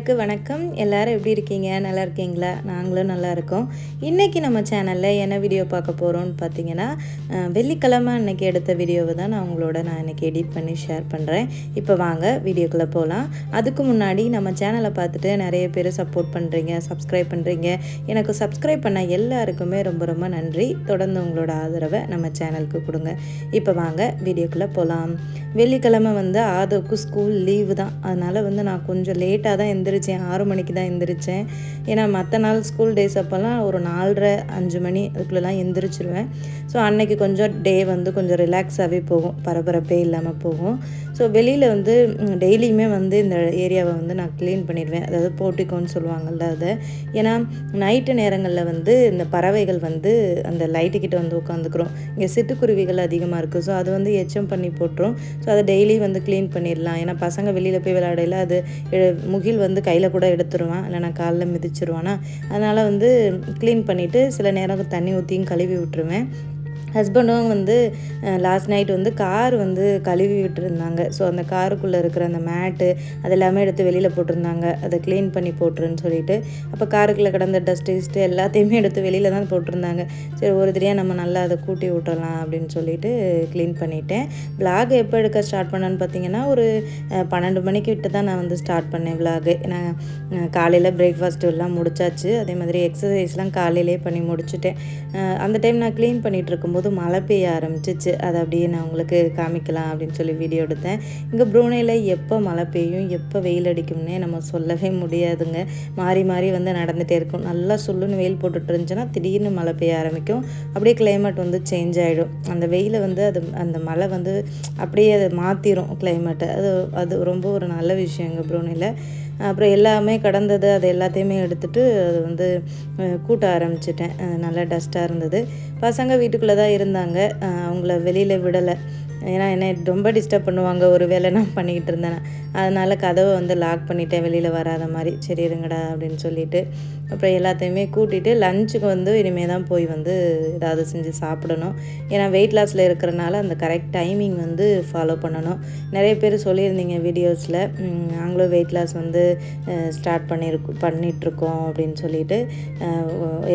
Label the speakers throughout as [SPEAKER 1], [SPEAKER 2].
[SPEAKER 1] எல்லாருக்கும் வணக்கம் எல்லாரும் எப்படி இருக்கீங்க நல்லா இருக்கீங்களா நாங்களும் நல்லா இருக்கோம் இன்றைக்கி நம்ம சேனலில் என்ன வீடியோ பார்க்க போகிறோம்னு பார்த்தீங்கன்னா வெள்ளிக்கிழமை அன்னைக்கு எடுத்த வீடியோவை தான் நான் உங்களோட நான் இன்றைக்கி எடிட் பண்ணி ஷேர் பண்ணுறேன் இப்போ வாங்க வீடியோக்குள்ளே போகலாம் அதுக்கு முன்னாடி நம்ம சேனலை பார்த்துட்டு நிறைய பேர் சப்போர்ட் பண்ணுறீங்க சப்ஸ்கிரைப் பண்ணுறீங்க எனக்கு சப்ஸ்கிரைப் பண்ண எல்லாருக்குமே ரொம்ப ரொம்ப நன்றி தொடர்ந்து உங்களோட ஆதரவை நம்ம சேனலுக்கு கொடுங்க இப்போ வாங்க வீடியோக்குள்ளே போகலாம் வெள்ளிக்கிழமை வந்து ஆதவுக்கு ஸ்கூல் லீவு தான் அதனால் வந்து நான் கொஞ்சம் லேட்டாக தான் எந்திரிச்சேன் ஆறு மணிக்கு தான் எந்திரிச்சேன் ஏன்னா மற்ற நாள் ஸ்கூல் டேஸ் அப்போல்லாம் ஒரு நாலரை அஞ்சு மணி அதுக்குள்ளெலாம் எந்திரிச்சிருவேன் ஸோ அன்னைக்கு கொஞ்சம் டே வந்து கொஞ்சம் ரிலாக்ஸாகவே போகும் பரபரப்பே இல்லாமல் போகும் ஸோ வெளியில் வந்து டெய்லியுமே வந்து இந்த ஏரியாவை வந்து நான் க்ளீன் பண்ணிடுவேன் அதாவது போட்டிக்கோன்னு சொல்லுவாங்கள்ல அதை ஏன்னா நைட்டு நேரங்களில் வந்து இந்த பறவைகள் வந்து அந்த லைட்டுக்கிட்ட வந்து உட்காந்துக்கிறோம் இங்கே சிட்டுக்குருவிகள் அதிகமாக இருக்குது ஸோ அது வந்து எச்சம் பண்ணி போட்டுரும் ஸோ அதை டெய்லி வந்து க்ளீன் பண்ணிடலாம் ஏன்னா பசங்க வெளியில் போய் விளையாடையில் அது முகில் வந்து கையில் கூட எடுத்துருவான் இல்லைனா காலில் மிதிச்சிருவானா அதனால் வந்து க்ளீன் பண்ணிவிட்டு சில நேரம் தண்ணி ஊற்றியும் கழுவி விட்டுருவேன் ஹஸ்பண்டும் வந்து லாஸ்ட் நைட் வந்து கார் வந்து கழுவி விட்டுருந்தாங்க ஸோ அந்த காருக்குள்ளே இருக்கிற அந்த மேட்டு அது எல்லாமே எடுத்து வெளியில் போட்டிருந்தாங்க அதை க்ளீன் பண்ணி போட்டுருன்னு சொல்லிட்டு அப்போ காருக்குள்ளே கிடந்த டஸ்ட் எல்லாத்தையுமே எடுத்து வெளியில் தான் போட்டிருந்தாங்க சரி ஒரு தெரியா நம்ம நல்லா அதை கூட்டி விட்டுறலாம் அப்படின்னு சொல்லிட்டு க்ளீன் பண்ணிட்டேன் விளாக் எப்போ எடுக்க ஸ்டார்ட் பண்ணேன்னு பார்த்தீங்கன்னா ஒரு பன்னெண்டு மணிக்கு விட்டு தான் நான் வந்து ஸ்டார்ட் பண்ணேன் விளாகு நான் காலையில் பிரேக்ஃபாஸ்ட் எல்லாம் முடிச்சாச்சு அதே மாதிரி எக்ஸசைஸ்லாம் காலையிலே பண்ணி முடிச்சுட்டேன் அந்த டைம் நான் க்ளீன் பண்ணிகிட்டு இருக்கும்போது போது மழை பெய்ய ஆரம்பிச்சிச்சு அதை அப்படியே நான் உங்களுக்கு காமிக்கலாம் அப்படின்னு சொல்லி வீடியோ எடுத்தேன் இங்கே ப்ரூனேயில் எப்போ மழை பெய்யும் எப்போ வெயில் அடிக்கும்னே நம்ம சொல்லவே முடியாதுங்க மாறி மாறி வந்து நடந்துகிட்டே இருக்கும் நல்லா சுள்ளுன்னு வெயில் போட்டுட்டு இருந்துச்சுன்னா திடீர்னு மழை பெய்ய ஆரம்பிக்கும் அப்படியே கிளைமேட் வந்து சேஞ்ச் ஆகிடும் அந்த வெயிலை வந்து அது அந்த மழை வந்து அப்படியே அதை மாற்றிடும் கிளைமேட்டை அது அது ரொம்ப ஒரு நல்ல விஷயம் இங்கே ப்ரூனேயில் அப்புறம் எல்லாமே கடந்தது அது எல்லாத்தையுமே எடுத்துகிட்டு அது வந்து கூட்ட ஆரம்பிச்சிட்டேன் நல்லா டஸ்ட்டாக இருந்தது பசங்க வீட்டுக்குள்ளே தான் இருந்தாங்க அவங்கள வெளியில் விடலை ஏன்னா என்ன ரொம்ப டிஸ்டர்ப் பண்ணுவாங்க ஒரு வேலை நான் பண்ணிக்கிட்டு இருந்தேன் அதனால் கதவை வந்து லாக் பண்ணிட்டேன் வெளியில் வராத மாதிரி சரி இருங்கடா அப்படின்னு சொல்லிட்டு அப்புறம் எல்லாத்தையுமே கூட்டிகிட்டு லஞ்சுக்கு வந்து இனிமேல் தான் போய் வந்து ஏதாவது செஞ்சு சாப்பிடணும் ஏன்னா வெயிட் லாஸில் இருக்கிறனால அந்த கரெக்ட் டைமிங் வந்து ஃபாலோ பண்ணணும் நிறைய பேர் சொல்லியிருந்தீங்க வீடியோஸில் நாங்களும் வெயிட் லாஸ் வந்து ஸ்டார்ட் பண்ணியிருக்கோம் பண்ணிகிட்ருக்கோம் அப்படின்னு சொல்லிட்டு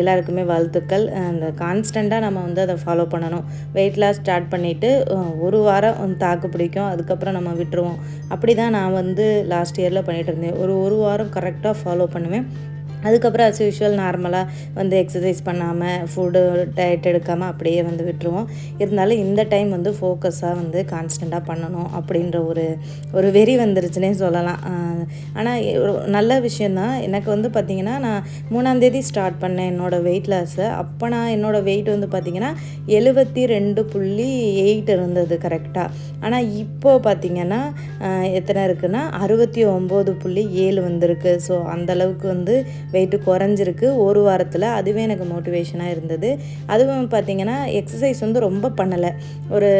[SPEAKER 1] எல்லாருக்குமே வாழ்த்துக்கள் அந்த கான்ஸ்டண்ட்டாக நம்ம வந்து அதை ஃபாலோ பண்ணணும் வெயிட் லாஸ் ஸ்டார்ட் பண்ணிவிட்டு ஒரு ஒரு வாரம் வந்து தாக்கு பிடிக்கும் அதுக்கப்புறம் நம்ம விட்டுருவோம் அப்படி தான் நான் வந்து லாஸ்ட் இயரில் பண்ணிகிட்டு இருந்தேன் ஒரு ஒரு வாரம் கரெக்டாக ஃபாலோ பண்ணுவேன் அதுக்கப்புறம் அஸ் யூஷுவல் நார்மலாக வந்து எக்ஸசைஸ் பண்ணாமல் ஃபுட்டு டயட் எடுக்காமல் அப்படியே வந்து விட்டுருவோம் இருந்தாலும் இந்த டைம் வந்து ஃபோக்கஸாக வந்து கான்ஸ்டண்ட்டாக பண்ணணும் அப்படின்ற ஒரு ஒரு வெறி வந்துருச்சுன்னே சொல்லலாம் ஆனால் நல்ல விஷயந்தான் எனக்கு வந்து பார்த்திங்கன்னா நான் மூணாந்தேதி ஸ்டார்ட் பண்ணேன் என்னோடய வெயிட் லாஸை அப்போ நான் என்னோடய வெயிட் வந்து பார்த்திங்கன்னா எழுபத்தி ரெண்டு புள்ளி எயிட் இருந்தது கரெக்டாக ஆனால் இப்போது பார்த்திங்கன்னா எத்தனை இருக்குன்னா அறுபத்தி ஒம்பது புள்ளி ஏழு வந்திருக்கு ஸோ அந்தளவுக்கு வந்து வெயிட்டு குறைஞ்சிருக்கு ஒரு வாரத்தில் அதுவே எனக்கு மோட்டிவேஷனாக இருந்தது அதுவும் பார்த்திங்கன்னா எக்ஸசைஸ் வந்து ரொம்ப பண்ணலை ஒரு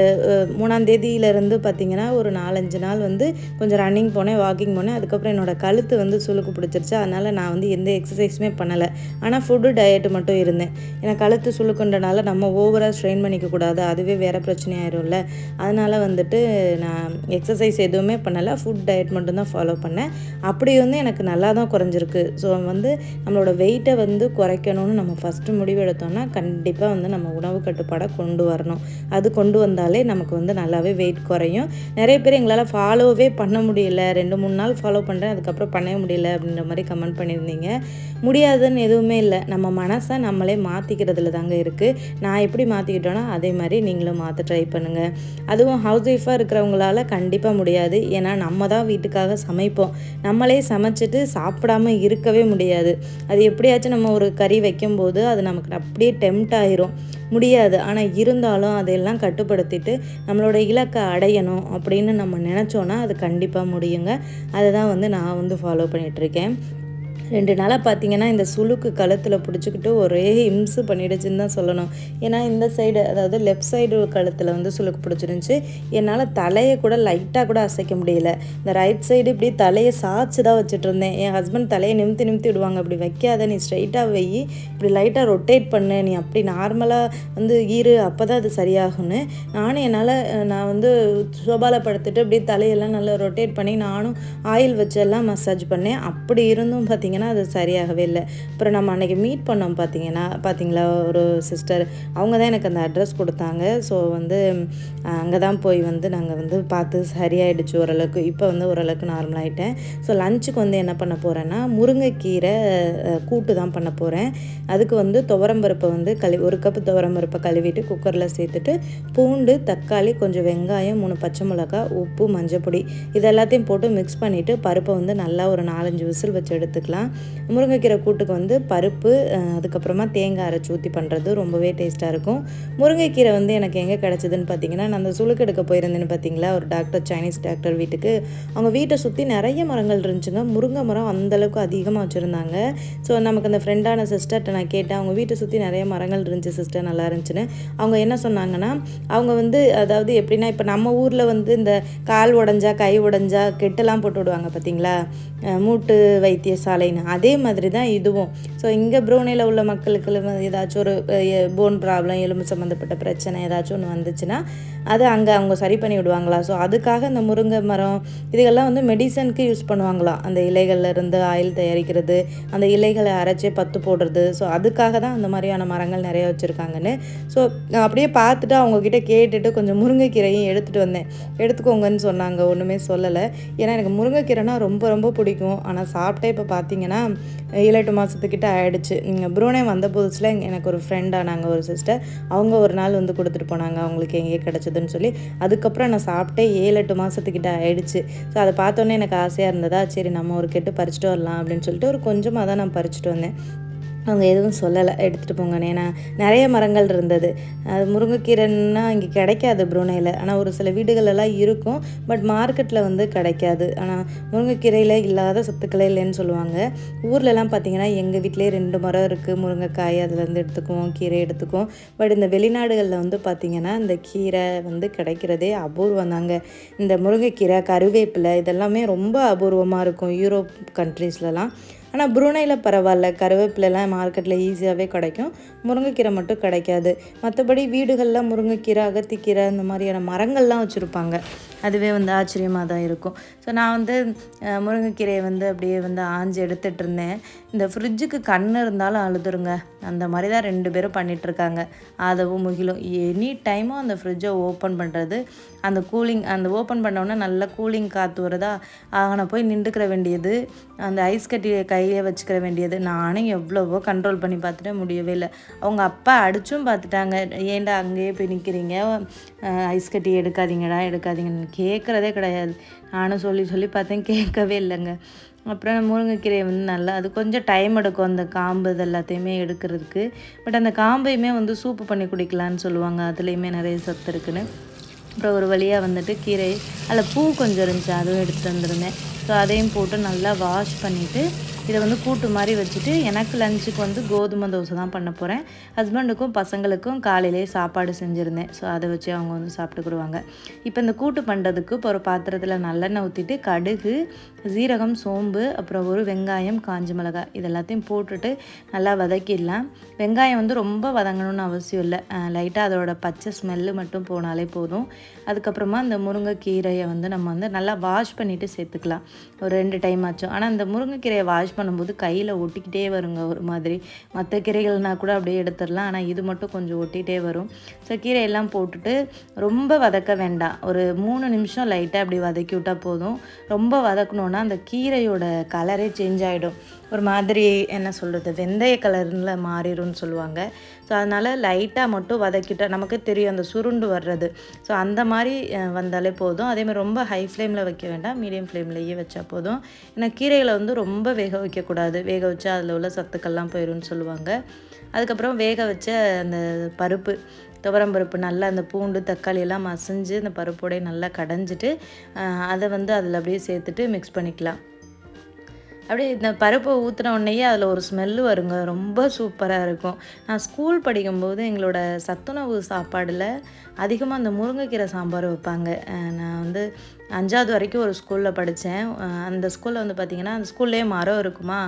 [SPEAKER 1] மூணாந்தேதியிலேருந்து பார்த்திங்கன்னா ஒரு நாலஞ்சு நாள் வந்து கொஞ்சம் ரன்னிங் போனேன் வாக்கிங் போனேன் அதுக்கப்புறம் என்னோடய கழுத்து வந்து சுழுக்கு பிடிச்சிருச்சு அதனால் நான் வந்து எந்த எக்ஸசைஸுமே பண்ணலை ஆனால் ஃபுட்டு டயட்டு மட்டும் இருந்தேன் ஏன்னா கழுத்து சுழுக்குன்றனால நம்ம ஓவராக ஸ்ட்ரெயின் பண்ணிக்கக்கூடாது அதுவே வேறு பிரச்சனையாயிரும்ல அதனால் வந்துட்டு நான் எக்ஸசைஸ் எதுவும் எதுவுமே பண்ணலை ஃபுட் டயட் மட்டும்தான் ஃபாலோ பண்ணேன் அப்படி வந்து எனக்கு நல்லா தான் குறைஞ்சிருக்கு ஸோ வந்து நம்மளோட வெயிட்டை வந்து குறைக்கணும்னு நம்ம ஃபஸ்ட்டு முடிவு எடுத்தோம்னா கண்டிப்பாக வந்து நம்ம உணவு கட்டுப்பாடை கொண்டு வரணும் அது கொண்டு வந்தாலே நமக்கு வந்து நல்லாவே வெயிட் குறையும் நிறைய பேர் எங்களால் ஃபாலோவே பண்ண முடியல ரெண்டு மூணு நாள் ஃபாலோ பண்ணுறேன் அதுக்கப்புறம் பண்ணவே முடியல அப்படின்ற மாதிரி கமெண்ட் பண்ணியிருந்தீங்க முடியாதுன்னு எதுவுமே இல்லை நம்ம மனசை நம்மளே மாற்றிக்கிறதுல தாங்க இருக்குது நான் எப்படி மாற்றிக்கிட்டோன்னா அதே மாதிரி நீங்களும் மாற்ற ட்ரை பண்ணுங்கள் அதுவும் ஹவுஸ் ஒய்ஃபாக இருக்கிறவங்களால கண்டிப்பாக முடியாது முடியாது ஏன்னா நம்ம தான் வீட்டுக்காக சமைப்போம் நம்மளே சமைச்சிட்டு சாப்பிடாமல் இருக்கவே முடியாது அது எப்படியாச்சும் நம்ம ஒரு கறி வைக்கும்போது அது நமக்கு அப்படியே டெம்ட் ஆயிரும் முடியாது ஆனால் இருந்தாலும் அதையெல்லாம் கட்டுப்படுத்திட்டு நம்மளோட இலக்கை அடையணும் அப்படின்னு நம்ம நினச்சோன்னா அது கண்டிப்பாக முடியுங்க அதை தான் வந்து நான் வந்து ஃபாலோ பண்ணிகிட்ருக்கேன் ரெண்டு நாளாக பார்த்தீங்கன்னா இந்த சுழுக்கு கழுத்தில் பிடிச்சிக்கிட்டு ஒரே இம்சு பண்ணிடுச்சுன்னு தான் சொல்லணும் ஏன்னா இந்த சைடு அதாவது லெஃப்ட் சைடு கழுத்தில் வந்து சுழுக்கு பிடிச்சிருந்துச்சி என்னால் தலையை கூட லைட்டாக கூட அசைக்க முடியல இந்த ரைட் சைடு இப்படி தலையை சாய்ச்சி தான் வச்சுட்டு இருந்தேன் என் ஹஸ்பண்ட் தலையை நிமித்தி நிமித்தி விடுவாங்க அப்படி வைக்காத நீ ஸ்ட்ரைட்டாக வை இப்படி லைட்டாக ரொட்டேட் பண்ணு நீ அப்படி நார்மலாக வந்து ஈரு அப்போ தான் அது சரியாகும்னு நானும் என்னால் நான் வந்து சோபாவில் படுத்துட்டு அப்படியே தலையெல்லாம் நல்லா ரொட்டேட் பண்ணி நானும் ஆயில் வச்சு எல்லாம் மசாஜ் பண்ணேன் அப்படி இருந்தும் பார்த்தீங்கன்னா பார்த்தீங்கன்னா அது சரியாகவே இல்லை அப்புறம் நம்ம அன்றைக்கி மீட் பண்ணோம் பார்த்தீங்கன்னா பார்த்தீங்களா ஒரு சிஸ்டர் அவங்க தான் எனக்கு அந்த அட்ரஸ் கொடுத்தாங்க ஸோ வந்து அங்கே தான் போய் வந்து நாங்கள் வந்து பார்த்து சரியாயிடுச்சு ஓரளவுக்கு இப்போ வந்து ஓரளவுக்கு நார்மலாகிட்டேன் ஸோ லஞ்சுக்கு வந்து என்ன பண்ண போகிறேன்னா முருங்கைக்கீரை கூட்டு தான் பண்ண போகிறேன் அதுக்கு வந்து துவரம்பருப்பை வந்து கழுவி ஒரு கப்பு துவரம்பருப்பை கழுவிட்டு குக்கரில் சேர்த்துட்டு பூண்டு தக்காளி கொஞ்சம் வெங்காயம் மூணு பச்சை மிளகா உப்பு மஞ்சள் பொடி இது எல்லாத்தையும் போட்டு மிக்ஸ் பண்ணிவிட்டு பருப்பை வந்து நல்லா ஒரு நாலஞ்சு விசில் வச்சு எடுத்துக்கலாம் பண்ணிக்கலாம் முருங்கைக்கீரை கூட்டுக்கு வந்து பருப்பு அதுக்கப்புறமா தேங்காய் அரைச்சி ஊற்றி பண்ணுறது ரொம்பவே டேஸ்ட்டாக இருக்கும் முருங்கைக்கீரை வந்து எனக்கு எங்கே கிடச்சிதுன்னு பார்த்தீங்கன்னா நான் அந்த சுளுக்கெடுக்க போயிருந்தேன்னு பார்த்தீங்களா ஒரு டாக்டர் சைனீஸ் டாக்டர் வீட்டுக்கு அவங்க வீட்டை சுற்றி நிறைய மரங்கள் இருந்துச்சுங்க முருங்கை மரம் அந்தளவுக்கு அதிகமாக வச்சுருந்தாங்க ஸோ நமக்கு அந்த ஃப்ரெண்டான சிஸ்டர்கிட்ட நான் கேட்டேன் அவங்க வீட்டை சுற்றி நிறைய மரங்கள் இருந்துச்சு சிஸ்டர் நல்லா இருந்துச்சுன்னு அவங்க என்ன சொன்னாங்கன்னா அவங்க வந்து அதாவது எப்படின்னா இப்போ நம்ம ஊரில் வந்து இந்த கால் உடஞ்சா கை உடஞ்சா கெட்டெல்லாம் போட்டு விடுவாங்க பார்த்தீங்களா மூட்டு வைத்திய சாலை அப்படின்னு அதே மாதிரி தான் இதுவும் ஸோ இங்கே ப்ரோனையில் உள்ள மக்களுக்கு ஏதாச்சும் ஒரு போன் ப்ராப்ளம் எலும்பு சம்மந்தப்பட்ட பிரச்சனை ஏதாச்சும் ஒன்று வந்துச்சுன்னா அது அங்கே அவங்க சரி பண்ணி விடுவாங்களா ஸோ அதுக்காக இந்த முருங்கை மரம் இதுகெல்லாம் வந்து மெடிசனுக்கு யூஸ் பண்ணுவாங்களாம் அந்த இருந்து ஆயில் தயாரிக்கிறது அந்த இலைகளை அரைச்சி பத்து போடுறது ஸோ அதுக்காக தான் அந்த மாதிரியான மரங்கள் நிறைய வச்சுருக்காங்கன்னு ஸோ அப்படியே பார்த்துட்டு அவங்கக்கிட்ட கேட்டுட்டு கொஞ்சம் முருங்கைக்கீரையும் எடுத்துகிட்டு வந்தேன் எடுத்துக்கோங்கன்னு சொன்னாங்க ஒன்றுமே சொல்லலை ஏன்னா எனக்கு முருங்கைக்கீரைனா ரொம்ப ரொம்ப பிடிக்கும் ஆனால் சாப்பிட்டே இப்போ பார்த்தீங்கன்னா ஏழு எட்டு மாதத்துக்கிட்ட ஆகிடுச்சு நீங்கள் புரோனே வந்த புதுசில் எனக்கு ஒரு ஃப்ரெண்டானாங்க ஒரு சிஸ்டர் அவங்க ஒரு நாள் வந்து கொடுத்துட்டு போனாங்க அவங்களுக்கு எங்கேயே கிடச்சது வருதுன்னு சொல்லி அதுக்கப்புறம் நான் சாப்பிட்டே ஏழு எட்டு மாதத்துக்கிட்ட ஆயிடுச்சு ஸோ அதை பார்த்தோன்னே எனக்கு ஆசையாக இருந்ததா சரி நம்ம ஒரு கெட்டு பறிச்சுட்டு வரலாம் அப்படின்னு சொல்லிட்டு ஒரு கொஞ்சமாக தான் நான் பறிச்சுட்டு வந்தேன் அவங்க எதுவும் சொல்லலை எடுத்துகிட்டு போங்கன்னு ஏன்னா நிறைய மரங்கள் இருந்தது அது முருங்கைக்கீரைன்னா இங்கே கிடைக்காது புரோனையில் ஆனால் ஒரு சில வீடுகளெல்லாம் இருக்கும் பட் மார்க்கெட்டில் வந்து கிடைக்காது ஆனால் முருங்கைக்கீரையில் இல்லாத சத்துக்களே இல்லைன்னு சொல்லுவாங்க ஊர்லலாம் பார்த்திங்கன்னா எங்கள் வீட்லேயே ரெண்டு மரம் இருக்குது முருங்கைக்காய் அதுலேருந்து எடுத்துக்குவோம் கீரை எடுத்துக்குவோம் பட் இந்த வெளிநாடுகளில் வந்து பார்த்திங்கன்னா இந்த கீரை வந்து கிடைக்கிறதே அபூர்வம் தாங்க இந்த முருங்கைக்கீரை கருவேப்பிலை இதெல்லாமே ரொம்ப அபூர்வமாக இருக்கும் யூரோப் கண்ட்ரீஸ்லலாம் ஆனால் புருணையில் பரவாயில்ல கருவேப்பிலெலாம் மார்க்கெட்டில் ஈஸியாகவே கிடைக்கும் முருங்கைக்கீரை மட்டும் கிடைக்காது மற்றபடி வீடுகளில் முருங்கைக்கீரை அகத்திக்கீரை இந்த மாதிரியான மரங்கள்லாம் வச்சுருப்பாங்க அதுவே வந்து ஆச்சரியமாக தான் இருக்கும் ஸோ நான் வந்து முருங்கைக்கீரையை வந்து அப்படியே வந்து ஆஞ்சு எடுத்துகிட்டு இருந்தேன் இந்த ஃப்ரிட்ஜுக்கு கண் இருந்தாலும் அழுதுருங்க அந்த மாதிரி தான் ரெண்டு பேரும் பண்ணிகிட்ருக்காங்க அதவும் முகிலும் எனி டைமும் அந்த ஃப்ரிட்ஜை ஓப்பன் பண்ணுறது அந்த கூலிங் அந்த ஓப்பன் பண்ணோன்னே நல்லா கூலிங் காற்று வருதா நான் போய் நின்றுக்கிற வேண்டியது அந்த ஐஸ் கட்டி கையிலே வச்சுக்கிற வேண்டியது நானும் எவ்வளவோ கண்ட்ரோல் பண்ணி பார்த்துட்டு முடியவே இல்லை அவங்க அப்பா அடிச்சும் பார்த்துட்டாங்க ஏன்டா அங்கேயே போய் நிற்கிறீங்க ஐஸ் கட்டி எடுக்காதீங்கடா எடுக்காதீங்கன்னு கேட்குறதே கிடையாது நானும் சொல்லி சொல்லி பார்த்தேன் கேட்கவே இல்லைங்க அப்புறம் முருங்கைக்கீரை வந்து நல்லா அது கொஞ்சம் டைம் எடுக்கும் அந்த காம்பு இது எல்லாத்தையுமே எடுக்கிறதுக்கு பட் அந்த காம்பையுமே வந்து சூப்பு பண்ணி குடிக்கலான்னு சொல்லுவாங்க அதுலேயுமே நிறைய சத்து இருக்குன்னு அப்புறம் ஒரு வழியாக வந்துட்டு கீரை அதில் பூ கொஞ்சம் இருந்துச்சு அதுவும் எடுத்துகிட்டு வந்துருந்தேன் ஸோ அதையும் போட்டு நல்லா வாஷ் பண்ணிவிட்டு இதை வந்து கூட்டு மாதிரி வச்சுட்டு எனக்கு லஞ்சுக்கு வந்து கோதுமை தோசை தான் பண்ண போகிறேன் ஹஸ்பண்டுக்கும் பசங்களுக்கும் காலையிலே சாப்பாடு செஞ்சுருந்தேன் ஸோ அதை வச்சு அவங்க வந்து சாப்பிட்டுக்கிடுவாங்க இப்போ இந்த கூட்டு பண்ணுறதுக்கு இப்போ ஒரு பாத்திரத்தில் நல்லெண்ணெய் ஊற்றிட்டு கடுகு சீரகம் சோம்பு அப்புறம் ஒரு வெங்காயம் காஞ்சி மிளகாய் இது எல்லாத்தையும் போட்டுட்டு நல்லா வதக்கிடலாம் வெங்காயம் வந்து ரொம்ப வதங்கணும்னு அவசியம் இல்லை லைட்டாக அதோட பச்சை ஸ்மெல்லு மட்டும் போனாலே போதும் அதுக்கப்புறமா இந்த முருங்கைக்கீரையை வந்து நம்ம வந்து நல்லா வாஷ் பண்ணிவிட்டு சேர்த்துக்கலாம் ஒரு ரெண்டு டைம் ஆச்சும் ஆனால் அந்த முருங்கைக்கீரையை வாஷ் பண்ணும்போது கையில் ஒட்டிக்கிட்டே வருங்க ஒரு மாதிரி மற்ற கீரைகள்னா கூட அப்படியே எடுத்துடலாம் ஆனால் இது மட்டும் கொஞ்சம் ஒட்டிகிட்டே வரும் ஸோ கீரையெல்லாம் போட்டுட்டு ரொம்ப வதக்க வேண்டாம் ஒரு மூணு நிமிஷம் லைட்டாக அப்படி வதக்கி விட்டால் போதும் ரொம்ப வதக்கணுன்னா அந்த கீரையோட கலரே சேஞ்ச் ஆகிடும் ஒரு மாதிரி என்ன சொல்கிறது வெந்தய கலரில் மாறிடும்னு சொல்லுவாங்க ஸோ அதனால் லைட்டாக மட்டும் வதக்கிட்டால் நமக்கு தெரியும் அந்த சுருண்டு வர்றது ஸோ அந்த மாதிரி வந்தாலே போதும் அதேமாதிரி ரொம்ப ஹை ஃப்ளேமில் வைக்க வேண்டாம் மீடியம் ஃப்ளேம்லேயே வச்சா போதும் ஏன்னா கீரையில் வந்து ரொம்ப வேக வைக்கக்கூடாது வேக வச்சா அதில் உள்ள சத்துக்கள்லாம் போயிடும்னு சொல்லுவாங்க அதுக்கப்புறம் வேக வச்ச அந்த பருப்பு துவரம் பருப்பு நல்லா அந்த பூண்டு தக்காளி எல்லாம் மசிஞ்சு அந்த பருப்போடைய நல்லா கடைஞ்சிட்டு அதை வந்து அதில் அப்படியே சேர்த்துட்டு மிக்ஸ் பண்ணிக்கலாம் அப்படியே இந்த பருப்பை ஊற்றின உடனேயே அதில் ஒரு ஸ்மெல்லு வருங்க ரொம்ப சூப்பராக இருக்கும் நான் ஸ்கூல் படிக்கும்போது எங்களோட சத்துணவு சாப்பாடில் அதிகமாக அந்த முருங்கைக்கீரை சாம்பார் வைப்பாங்க நான் வந்து அஞ்சாவது வரைக்கும் ஒரு ஸ்கூலில் படித்தேன் அந்த ஸ்கூலில் வந்து பார்த்திங்கன்னா அந்த ஸ்கூல்லே மரம் இருக்குமா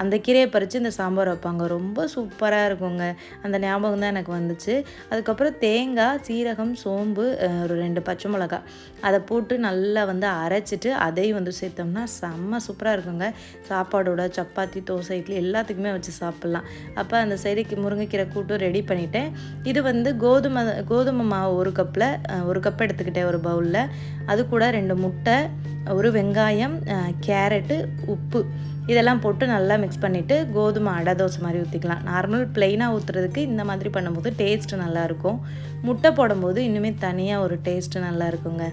[SPEAKER 1] அந்த கீரையை பறித்து இந்த சாம்பார் வைப்பாங்க ரொம்ப சூப்பராக இருக்குங்க அந்த ஞாபகம் தான் எனக்கு வந்துச்சு அதுக்கப்புறம் தேங்காய் சீரகம் சோம்பு ஒரு ரெண்டு பச்சை மிளகா அதை போட்டு நல்லா வந்து அரைச்சிட்டு அதையும் வந்து சேர்த்தோம்னா செம்ம சூப்பராக இருக்குங்க சாப்பாடோட சப்பாத்தி தோசை இட்லி எல்லாத்துக்குமே வச்சு சாப்பிட்லாம் அப்போ அந்த சைடுக்கு முருங்கைக்கீரை கூட்டும் ரெடி பண்ணிட்டேன் இது வந்து கோதுமை கோதுமை மாவு ஒரு கப்பில் ஒரு கப் எடுத்துக்கிட்டேன் ஒரு பவுலில் அது கூட ரெண்டு ரெண்டு முட்டை ஒரு வெங்காயம் கேரட்டு உப்பு இதெல்லாம் போட்டு நல்லா மிக்ஸ் பண்ணிவிட்டு கோதுமை அடை தோசை மாதிரி ஊற்றிக்கலாம் நார்மல் ப்ளெயினாக ஊற்றுறதுக்கு இந்த மாதிரி பண்ணும்போது டேஸ்ட்டு நல்லாயிருக்கும் முட்டை போடும்போது இன்னுமே தனியாக ஒரு டேஸ்ட்டு நல்லா இருக்குங்க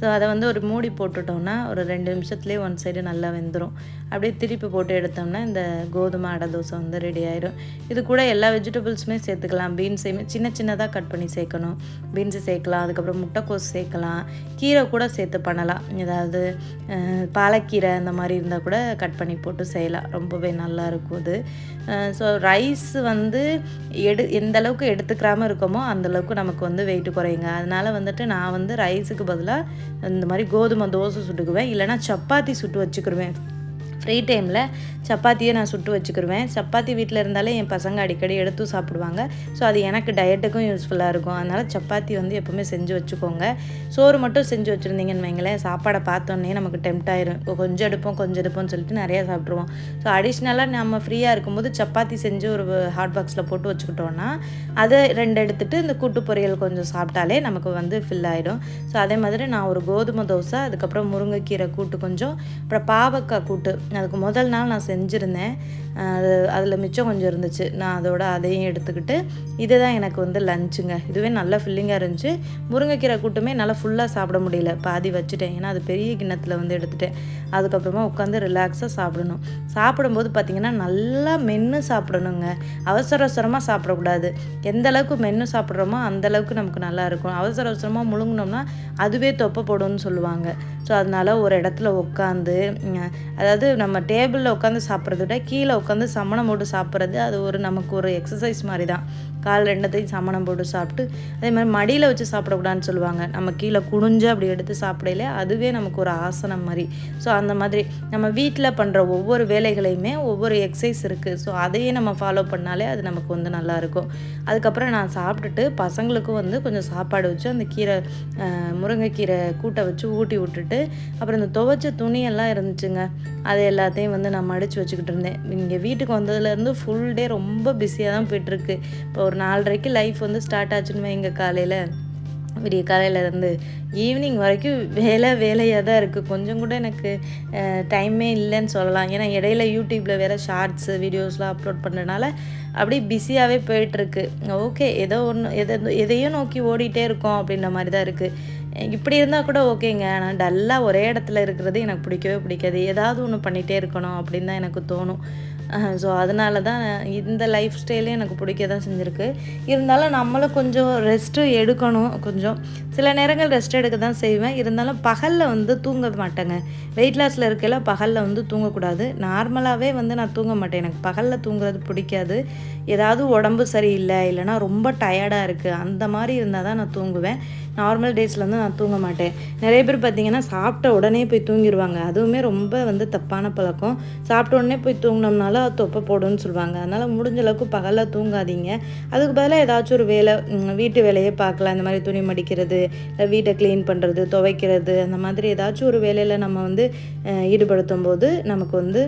[SPEAKER 1] ஸோ அதை வந்து ஒரு மூடி போட்டுட்டோம்னா ஒரு ரெண்டு நிமிஷத்துலேயே ஒன் சைடு நல்லா வெந்துடும் அப்படியே திருப்பி போட்டு எடுத்தோம்னா இந்த கோதுமை அடை தோசை வந்து ரெடி ஆயிரும் இது கூட எல்லா வெஜிடபிள்ஸுமே சேர்த்துக்கலாம் பீன்ஸையுமே சின்ன சின்னதாக கட் பண்ணி சேர்க்கணும் பீன்ஸு சேர்க்கலாம் அதுக்கப்புறம் முட்டைக்கோஸ் சேர்க்கலாம் கீரை கூட சேர்த்து பண்ணலாம் ஏதாவது பாலக்கீரை அந்த மாதிரி இருந்தால் கூட கட் பண்ணி போட்டு செய்யலாம் ரொம்பவே நல்லா இருக்கும் அது ஸோ ரைஸ் வந்து எடு எந்த அளவுக்கு எடுத்துக்கிறாமல் இருக்கோமோ அந்தளவுக்கு நமக்கு வந்து வெயிட் குறையுங்க அதனால் வந்துட்டு நான் வந்து ரைஸுக்கு பதிலாக இந்த மாதிரி கோதுமை தோசை சுட்டுக்குவேன் இல்லைனா சப்பாத்தி சுட்டு வச்சுக்கிடுவேன் ஃப்ரீ டைமில் சப்பாத்தியை நான் சுட்டு வச்சுக்கிருவேன் சப்பாத்தி வீட்டில் இருந்தாலே என் பசங்க அடிக்கடி எடுத்து சாப்பிடுவாங்க ஸோ அது எனக்கு டயட்டுக்கும் யூஸ்ஃபுல்லாக இருக்கும் அதனால் சப்பாத்தி வந்து எப்போவுமே செஞ்சு வச்சுக்கோங்க சோறு மட்டும் செஞ்சு வச்சுருந்தீங்கன்னு வைங்களேன் சாப்பாடை பார்த்தோன்னே நமக்கு டெம்ட் ஆயிரும் கொஞ்சம் எடுப்போம் கொஞ்சம் எடுப்போம்னு சொல்லிட்டு நிறையா சாப்பிட்ருவோம் ஸோ அடிஷ்னலாக நம்ம ஃப்ரீயாக இருக்கும்போது சப்பாத்தி செஞ்சு ஒரு ஹாட் பாக்ஸில் போட்டு வச்சுக்கிட்டோன்னா அதை ரெண்டு எடுத்துகிட்டு இந்த கூட்டு பொரியல் கொஞ்சம் சாப்பிட்டாலே நமக்கு வந்து ஃபில் ஆகிடும் ஸோ அதே மாதிரி நான் ஒரு கோதுமை தோசை அதுக்கப்புறம் முருங்கைக்கீரை கூட்டு கொஞ்சம் அப்புறம் பாவக்காய் கூட்டு அதுக்கு முதல் நாள் நான் செஞ்சுருந்தேன் அது அதில் மிச்சம் கொஞ்சம் இருந்துச்சு நான் அதோட அதையும் எடுத்துக்கிட்டு இது தான் எனக்கு வந்து லஞ்சுங்க இதுவே நல்லா ஃபில்லிங்காக இருந்துச்சு முருங்கைக்கீரை கூட்டமே நல்லா ஃபுல்லாக சாப்பிட முடியல பாதி வச்சுட்டேன் ஏன்னா அது பெரிய கிண்ணத்தில் வந்து எடுத்துட்டேன் அதுக்கப்புறமா உட்காந்து ரிலாக்ஸாக சாப்பிடணும் சாப்பிடும்போது பார்த்திங்கன்னா நல்லா மென்று சாப்பிடணுங்க அவசர அவசரமாக சாப்பிடக்கூடாது எந்த அளவுக்கு மென்று சாப்பிட்றோமோ அந்தளவுக்கு நமக்கு நல்லா இருக்கும் அவசர அவசரமாக முழுங்கினோம்னா அதுவே தொப்பை போடும்னு சொல்லுவாங்க ஸோ அதனால் ஒரு இடத்துல உட்காந்து அதாவது நம்ம டேபிளில் உட்காந்து சாப்பிட்றத விட கீழே உட்காந்து சமணம் போட்டு சாப்பிட்றது அது ஒரு நமக்கு ஒரு எக்ஸசைஸ் மாதிரி தான் கால் ரெண்டத்தையும் சமணம் போட்டு சாப்பிட்டு அதே மாதிரி மடியில் வச்சு சாப்பிடக்கூடாதுன்னு சொல்லுவாங்க நம்ம கீழே குனிஞ்சு அப்படி எடுத்து சாப்பிடல அதுவே நமக்கு ஒரு ஆசனம் மாதிரி ஸோ அந்த மாதிரி நம்ம வீட்டில் பண்ணுற ஒவ்வொரு வேலைகளையுமே ஒவ்வொரு எக்ஸசைஸ் இருக்குது ஸோ அதையே நம்ம ஃபாலோ பண்ணாலே அது நமக்கு வந்து நல்லாயிருக்கும் அதுக்கப்புறம் நான் சாப்பிட்டுட்டு பசங்களுக்கும் வந்து கொஞ்சம் சாப்பாடு வச்சு அந்த கீரை முருங்கைக்கீரை கூட்டை வச்சு ஊட்டி விட்டுட்டு அப்புறம் இந்த துவைச்ச துணியெல்லாம் இருந்துச்சுங்க அது எல்லாத்தையும் வந்து நான் மடித்து வச்சுக்கிட்டு இருந்தேன் இங்கே இங்கே வீட்டுக்கு வந்ததுலேருந்து ஃபுல் டே ரொம்ப பிஸியாக தான் போயிட்டுருக்கு இப்போ ஒரு நாலரைக்கு லைஃப் வந்து ஸ்டார்ட் ஆச்சுன்னு வைங்க காலையில் விடிய காலையிலேருந்து ஈவினிங் வரைக்கும் வேலை வேலையாக தான் இருக்குது கொஞ்சம் கூட எனக்கு டைமே இல்லைன்னு சொல்லலாம் ஏன்னா இடையில யூடியூப்பில் வேறு ஷார்ட்ஸு வீடியோஸ்லாம் அப்லோட் பண்ணுறதுனால அப்படியே பிஸியாகவே போயிட்டுருக்கு ஓகே ஏதோ ஒன்று எதை எதையோ நோக்கி ஓடிட்டே இருக்கோம் அப்படின்ற மாதிரி தான் இருக்குது இப்படி இருந்தால் கூட ஓகேங்க ஆனால் டல்லாக ஒரே இடத்துல இருக்கிறது எனக்கு பிடிக்கவே பிடிக்காது ஏதாவது ஒன்று பண்ணிகிட்டே இருக்கணும் அப்படின்னு தான் எனக்கு தோணும் ஸோ அதனால தான் இந்த லைஃப் ஸ்டைலே எனக்கு பிடிக்க தான் செஞ்சுருக்கு இருந்தாலும் நம்மளும் கொஞ்சம் ரெஸ்ட்டு எடுக்கணும் கொஞ்சம் சில நேரங்கள் ரெஸ்ட் எடுக்க தான் செய்வேன் இருந்தாலும் பகலில் வந்து தூங்க மாட்டேங்க வெயிட் லாஸில் இருக்கல பகலில் வந்து தூங்கக்கூடாது நார்மலாகவே வந்து நான் தூங்க மாட்டேன் எனக்கு பகலில் தூங்குறது பிடிக்காது ஏதாவது உடம்பு சரியில்லை இல்லைனா ரொம்ப டயர்டாக இருக்குது அந்த மாதிரி இருந்தால் தான் நான் தூங்குவேன் நார்மல் டேஸில் வந்து நான் தூங்க மாட்டேன் நிறைய பேர் பார்த்திங்கன்னா சாப்பிட்ட உடனே போய் தூங்கிடுவாங்க அதுவுமே ரொம்ப வந்து தப்பான பழக்கம் சாப்பிட்ட உடனே போய் தூங்கினோம்னால தொப்பை போடும்னு சொல்லுவாங்க அதனால் முடிஞ்ச அளவுக்கு பகலில் தூங்காதீங்க அதுக்கு பதிலாக ஏதாச்சும் ஒரு வேலை வீட்டு வேலையே பார்க்கலாம் இந்த மாதிரி துணி மடிக்கிறது வீட்டை க்ளீன் பண்ணுறது துவைக்கிறது அந்த மாதிரி ஏதாச்சும் ஒரு வேலையில் நம்ம வந்து ஈடுபடுத்தும் போது நமக்கு வந்து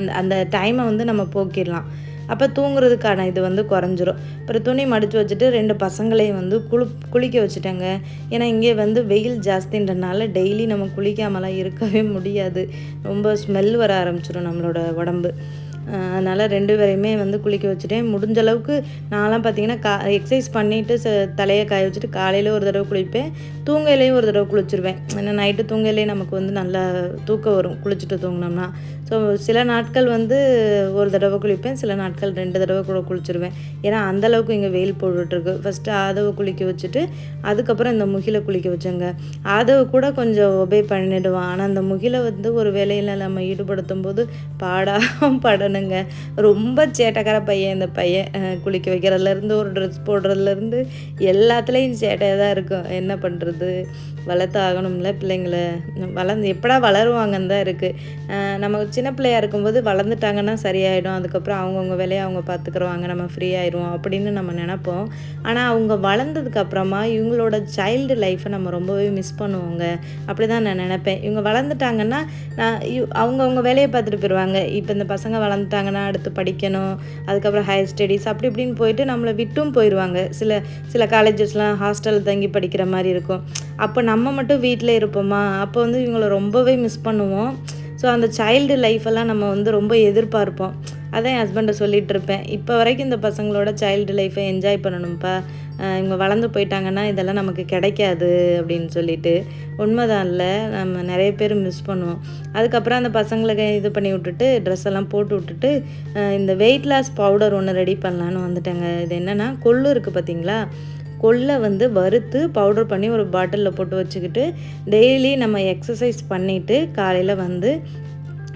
[SPEAKER 1] அந்த அந்த டைமை வந்து நம்ம போக்கிடலாம் அப்போ தூங்குறதுக்கான இது வந்து குறைஞ்சிரும் அப்புறம் துணி மடித்து வச்சுட்டு ரெண்டு பசங்களையும் வந்து குளு குளிக்க வச்சுட்டேங்க ஏன்னா இங்கே வந்து வெயில் ஜாஸ்தின்றனால டெய்லி நம்ம குளிக்காமலாம் இருக்கவே முடியாது ரொம்ப ஸ்மெல் வர ஆரம்பிச்சிடும் நம்மளோட உடம்பு அதனால் ரெண்டு பேரையுமே வந்து குளிக்க வச்சுட்டேன் முடிஞ்ச அளவுக்கு நான்லாம் பார்த்தீங்கன்னா கா எக்ஸசைஸ் பண்ணிவிட்டு ச தலையை காய வச்சுட்டு காலையில் ஒரு தடவை குளிப்பேன் தூங்கையிலையும் ஒரு தடவை குளிச்சிருவேன் ஏன்னா நைட்டு தூங்கலையும் நமக்கு வந்து நல்லா தூக்கம் வரும் குளிச்சுட்டு தூங்கினோம்னா ஸோ சில நாட்கள் வந்து ஒரு தடவை குளிப்பேன் சில நாட்கள் ரெண்டு தடவை கூட குளிச்சிருவேன் ஏன்னா அந்தளவுக்கு இங்கே வெயில் போட்டுட்ருக்கு ஃபஸ்ட்டு ஆதவை குளிக்க வச்சுட்டு அதுக்கப்புறம் இந்த முகில குளிக்க வச்சோங்க ஆதவ கூட கொஞ்சம் ஒபே பண்ணிடுவான் ஆனால் அந்த முகில வந்து ஒரு வேலையில் நம்ம ஈடுபடுத்தும் போது பாடா படணுங்க ரொம்ப சேட்டக்கார பையன் இந்த பையன் குளிக்க வைக்கிறதுலேருந்து ஒரு ட்ரெஸ் போடுறதுலேருந்து எல்லாத்துலேயும் சேட்டையாக தான் இருக்கும் என்ன பண்ணுறது வளர்த்து ஆகணும்ல பிள்ளைங்களை வளர்ந்து எப்படா வளருவாங்கன்னு தான் இருக்குது நம்ம சின்ன பிள்ளையாக இருக்கும்போது வளர்ந்துட்டாங்கன்னா சரியாயிடும் அதுக்கப்புறம் அவங்கவுங்க வேலையை அவங்க பார்த்துக்குறவாங்க நம்ம ஃப்ரீ ஆயிடுவோம் அப்படின்னு நம்ம நினப்போம் ஆனால் அவங்க வளர்ந்ததுக்கப்புறமா இவங்களோட சைல்டு லைஃப்பை நம்ம ரொம்பவே மிஸ் பண்ணுவோங்க அப்படி தான் நான் நினப்பேன் இவங்க வளர்ந்துட்டாங்கன்னா நான் அவங்கவுங்க வேலையை பார்த்துட்டு போயிடுவாங்க இப்போ இந்த பசங்க வளர்ந்துட்டாங்கன்னா அடுத்து படிக்கணும் அதுக்கப்புறம் ஹையர் ஸ்டடீஸ் அப்படி இப்படின்னு போயிட்டு நம்மளை விட்டும் போயிடுவாங்க சில சில காலேஜஸ்லாம் ஹாஸ்டலில் தங்கி படிக்கிற மாதிரி இருக்கும் அப்போ நம்ம நம்ம மட்டும் வீட்டில் இருப்போமா அப்போ வந்து இவங்களை ரொம்பவே மிஸ் பண்ணுவோம் ஸோ அந்த சைல்டு லைஃப்பெல்லாம் நம்ம வந்து ரொம்ப எதிர்பார்ப்போம் அதான் என் ஹஸ்பண்டை சொல்லிகிட்டு இருப்பேன் இப்போ வரைக்கும் இந்த பசங்களோட சைல்டு லைஃபை என்ஜாய் பண்ணணும்ப்பா இவங்க வளர்ந்து போயிட்டாங்கன்னா இதெல்லாம் நமக்கு கிடைக்காது அப்படின்னு சொல்லிட்டு உண்மைதான் இல்லை நம்ம நிறைய பேர் மிஸ் பண்ணுவோம் அதுக்கப்புறம் அந்த பசங்களுக்கு இது பண்ணி விட்டுட்டு ட்ரெஸ் எல்லாம் போட்டு விட்டுட்டு இந்த வெயிட் லாஸ் பவுடர் ஒன்று ரெடி பண்ணலான்னு வந்துட்டேங்க இது என்னென்னா கொள்ளு இருக்குது பார்த்தீங்களா கொள்ளை வந்து வறுத்து பவுடர் பண்ணி ஒரு பாட்டிலில் போட்டு வச்சுக்கிட்டு டெய்லி நம்ம எக்ஸசைஸ் பண்ணிவிட்டு காலையில் வந்து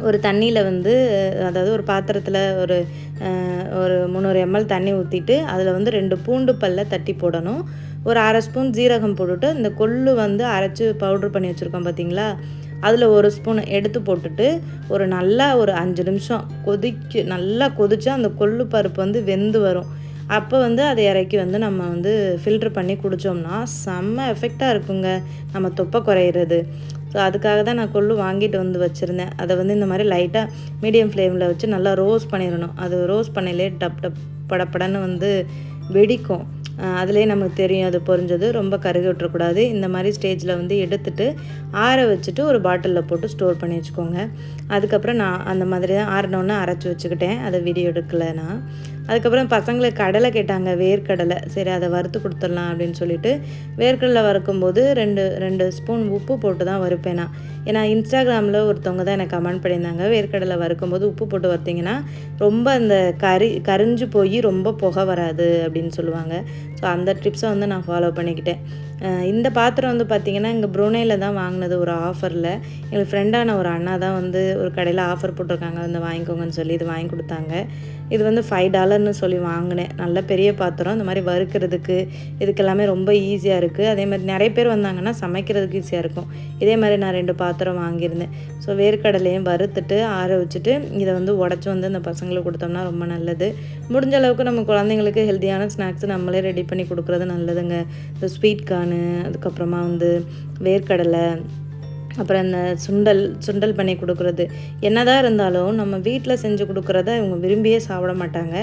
[SPEAKER 1] ஒரு தண்ணியில் வந்து அதாவது ஒரு பாத்திரத்தில் ஒரு ஒரு முந்நூறு எம்எல் தண்ணி ஊற்றிட்டு அதில் வந்து ரெண்டு பூண்டு பல்ல தட்டி போடணும் ஒரு அரை ஸ்பூன் ஜீரகம் போட்டுட்டு இந்த கொள்ளு வந்து அரைச்சி பவுட்ரு பண்ணி வச்சுருக்கோம் பார்த்தீங்களா அதில் ஒரு ஸ்பூன் எடுத்து போட்டுட்டு ஒரு நல்லா ஒரு அஞ்சு நிமிஷம் கொதிச்சு நல்லா கொதிச்சா அந்த கொள்ளு பருப்பு வந்து வெந்து வரும் அப்போ வந்து அதை இறக்கி வந்து நம்ம வந்து ஃபில்ட்ரு பண்ணி குடித்தோம்னா செம்ம எஃபெக்டாக இருக்குங்க நம்ம தொப்பை குறையிறது ஸோ அதுக்காக தான் நான் கொள்ளு வாங்கிட்டு வந்து வச்சுருந்தேன் அதை வந்து இந்த மாதிரி லைட்டாக மீடியம் ஃப்ளேமில் வச்சு நல்லா ரோஸ் பண்ணிடணும் அது ரோஸ் பண்ணலே டப் டப் படப்படன்னு வந்து வெடிக்கும் அதுலேயே நமக்கு தெரியும் அது பொறிஞ்சது ரொம்ப கருகி விட்டுறக்கூடாது இந்த மாதிரி ஸ்டேஜில் வந்து எடுத்துட்டு ஆற வச்சுட்டு ஒரு பாட்டிலில் போட்டு ஸ்டோர் பண்ணி வச்சுக்கோங்க அதுக்கப்புறம் நான் அந்த மாதிரி தான் ஆறினோன்னு அரைச்சி வச்சுக்கிட்டேன் அதை வீடியோ எடுக்கலை நான் அதுக்கப்புறம் பசங்களுக்கு கடலை கேட்டாங்க வேர்க்கடலை சரி அதை வறுத்து கொடுத்துடலாம் அப்படின்னு சொல்லிட்டு வேர்க்கடலை வறுக்கும்போது ரெண்டு ரெண்டு ஸ்பூன் உப்பு போட்டு தான் வறுப்பேனா ஏன்னா இன்ஸ்டாகிராமில் ஒருத்தவங்க தான் எனக்கு கமெண்ட் பண்ணியிருந்தாங்க வேர்க்கடலை வறுக்கும்போது உப்பு போட்டு வறுத்திங்கன்னா ரொம்ப அந்த கரி கரிஞ்சு போய் ரொம்ப புகை வராது அப்படின்னு சொல்லுவாங்க ஸோ அந்த ட்ரிப்ஸை வந்து நான் ஃபாலோ பண்ணிக்கிட்டேன் இந்த பாத்திரம் வந்து பார்த்திங்கன்னா இங்கே ப்ரூனேயில் தான் வாங்கினது ஒரு ஆஃபரில் எங்களுக்கு ஃப்ரெண்டான ஒரு அண்ணா தான் வந்து ஒரு கடையில் ஆஃபர் போட்டிருக்காங்க வந்து வாங்கிக்கோங்கன்னு சொல்லி இது வாங்கி கொடுத்தாங்க இது வந்து ஃபைவ் டாலர்னு சொல்லி வாங்கினேன் நல்ல பெரிய பாத்திரம் இந்த மாதிரி வறுக்கிறதுக்கு இதுக்கெல்லாமே ரொம்ப ஈஸியாக இருக்குது அதே மாதிரி நிறைய பேர் வந்தாங்கன்னா சமைக்கிறதுக்கு ஈஸியாக இருக்கும் இதே மாதிரி நான் ரெண்டு பாத்திரம் வாங்கியிருந்தேன் ஸோ வேர்க்கடலையும் வறுத்துட்டு ஆற வச்சுட்டு இதை வந்து உடச்சி வந்து இந்த பசங்களுக்கு கொடுத்தோம்னா ரொம்ப நல்லது முடிஞ்ச அளவுக்கு நம்ம குழந்தைங்களுக்கு ஹெல்த்தியான ஸ்நாக்ஸ் நம்மளே ரெடி பண்ணி கொடுக்குறது நல்லதுங்க இந்த ஸ்வீட் கார்னு அதுக்கப்புறமா வந்து வேர்க்கடலை அப்புறம் இந்த சுண்டல் சுண்டல் பண்ணி கொடுக்குறது என்னதான் இருந்தாலும் நம்ம வீட்டில் செஞ்சு கொடுக்குறத இவங்க விரும்பியே சாப்பிட மாட்டாங்க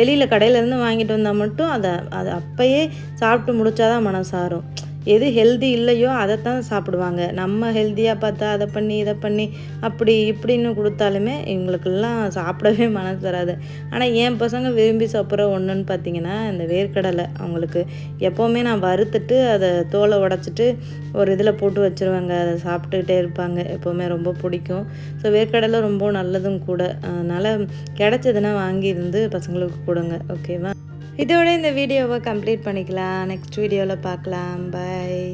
[SPEAKER 1] வெளியில் கடையிலேருந்து வாங்கிட்டு வந்தால் மட்டும் அதை அது அப்போயே சாப்பிட்டு முடிச்சாதான் மனசாரும் எது ஹெல்தி இல்லையோ அதைத்தான் சாப்பிடுவாங்க நம்ம ஹெல்த்தியாக பார்த்தா அதை பண்ணி இதை பண்ணி அப்படி இப்படின்னு கொடுத்தாலுமே இவங்களுக்கெல்லாம் சாப்பிடவே மனசு வராது ஆனால் என் பசங்க விரும்பி சாப்பிட்ற ஒன்றுன்னு பார்த்தீங்கன்னா இந்த வேர்க்கடலை அவங்களுக்கு எப்போவுமே நான் வறுத்துட்டு அதை தோலை உடச்சிட்டு ஒரு இதில் போட்டு வச்சுருவாங்க அதை சாப்பிட்டுக்கிட்டே இருப்பாங்க எப்போவுமே ரொம்ப பிடிக்கும் ஸோ வேர்க்கடலை ரொம்ப நல்லதும் கூட அதனால் கிடச்சதுன்னா வாங்கி இருந்து பசங்களுக்கு கொடுங்க ஓகேவா இதோட இந்த வீடியோவை கம்ப்ளீட் பண்ணிக்கலாம் நெக்ஸ்ட் வீடியோவில் பார்க்கலாம் பாய்